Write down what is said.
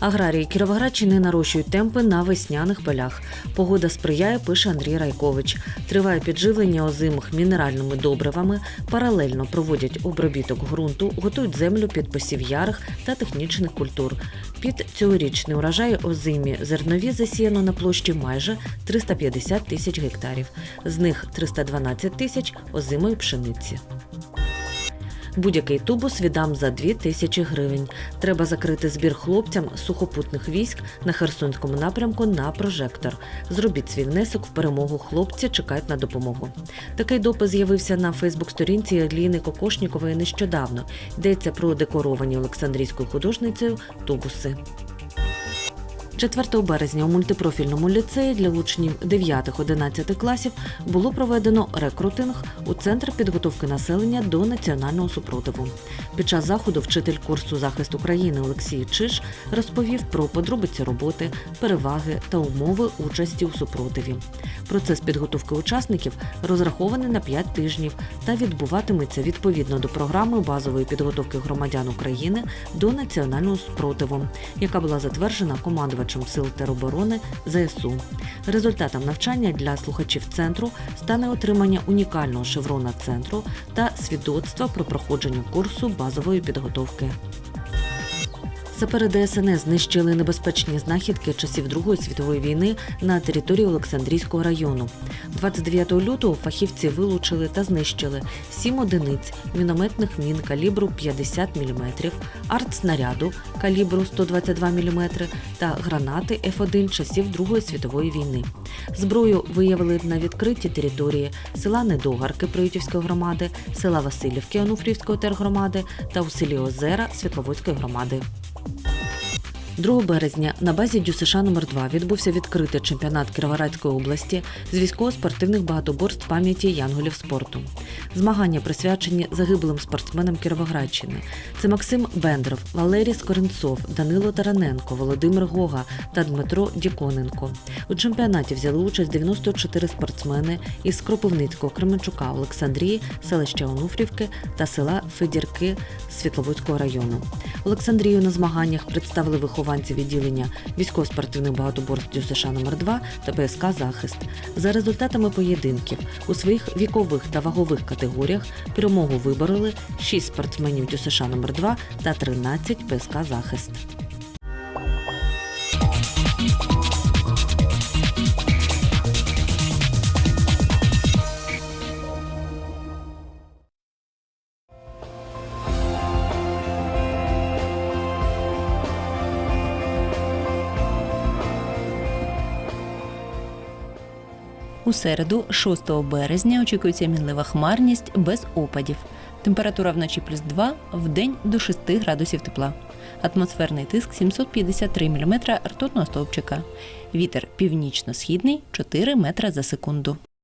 Аграрії Кіровоградщини нарощують темпи на весняних полях. Погода сприяє, пише Андрій Райкович. Триває підживлення озимих мінеральними добривами, паралельно проводять обробіток ґрунту, готують землю під посів ярих та технічних культур. Під цьогорічний урожай озимі зернові засіяно на площі майже 350 тисяч гектарів. З них 312 тисяч озимої пшениці. Будь-який тубус віддам за 2 тисячі гривень. Треба закрити збір хлопцям сухопутних військ на Херсонському напрямку на прожектор. Зробіть свій внесок в перемогу. Хлопці чекають на допомогу. Такий допис з'явився на Фейсбук-сторінці Ліни Кокошнікової нещодавно. Йдеться про декоровані Олександрійською художницею тубуси. 4 березня у мультипрофільному ліцеї для учнів 9-11 класів було проведено рекрутинг у центр підготовки населення до національного супротиву. Під час заходу вчитель курсу захист України Олексій Чиш розповів про подробиці роботи, переваги та умови участі у супротиві. Процес підготовки учасників розрахований на 5 тижнів та відбуватиметься відповідно до програми базової підготовки громадян України до національного спротиву, яка була затверджена командувачем Сил тероборони ЗСУ. Результатом навчання для слухачів центру стане отримання унікального шеврона центру та свідоцтва про проходження курсу базової підготовки. Сапери ДСНС знищили небезпечні знахідки часів Другої світової війни на території Олександрійського району. 29 лютого фахівці вилучили та знищили 7 одиниць мінометних мін калібру 50 мм, артснаряду калібру 122 мм та гранати Ф1 часів Другої світової війни. Зброю виявили на відкритій території села Недогарки Приютівської громади, села Васильівки Онуфрівської тергромади та у селі Озера Світловодської громади. 2 березня на базі ДЮСШ номер 2 відбувся відкритий чемпіонат Кіровоградської області з військово-спортивних багатоборств пам'яті янголів спорту. Змагання присвячені загиблим спортсменам Кіровоградщини. Це Максим Бендров, Валерій Скоренцов, Данило Тараненко, Володимир Гога та Дмитро Діконенко. У чемпіонаті взяли участь 94 спортсмени із Кропивницького, Кременчука, Олександрії, селища Онуфрівки та села Федірки Світловодського району. Олександрію на змаганнях представили вихованці відділення військово-спортивних багатоборств США номер 2 та ПСК Захист. За результатами поєдинків у своїх вікових та вагових категоріях перемогу вибороли 6 спортсменів ДЮСШ номер 2 та 13 ПСК Захист. У середу, 6 березня, очікується мінлива хмарність без опадів. Температура вночі плюс 2, в день до 6 градусів тепла. Атмосферний тиск 753 мм ртутного стовпчика. Вітер північно-східний 4 метра за секунду.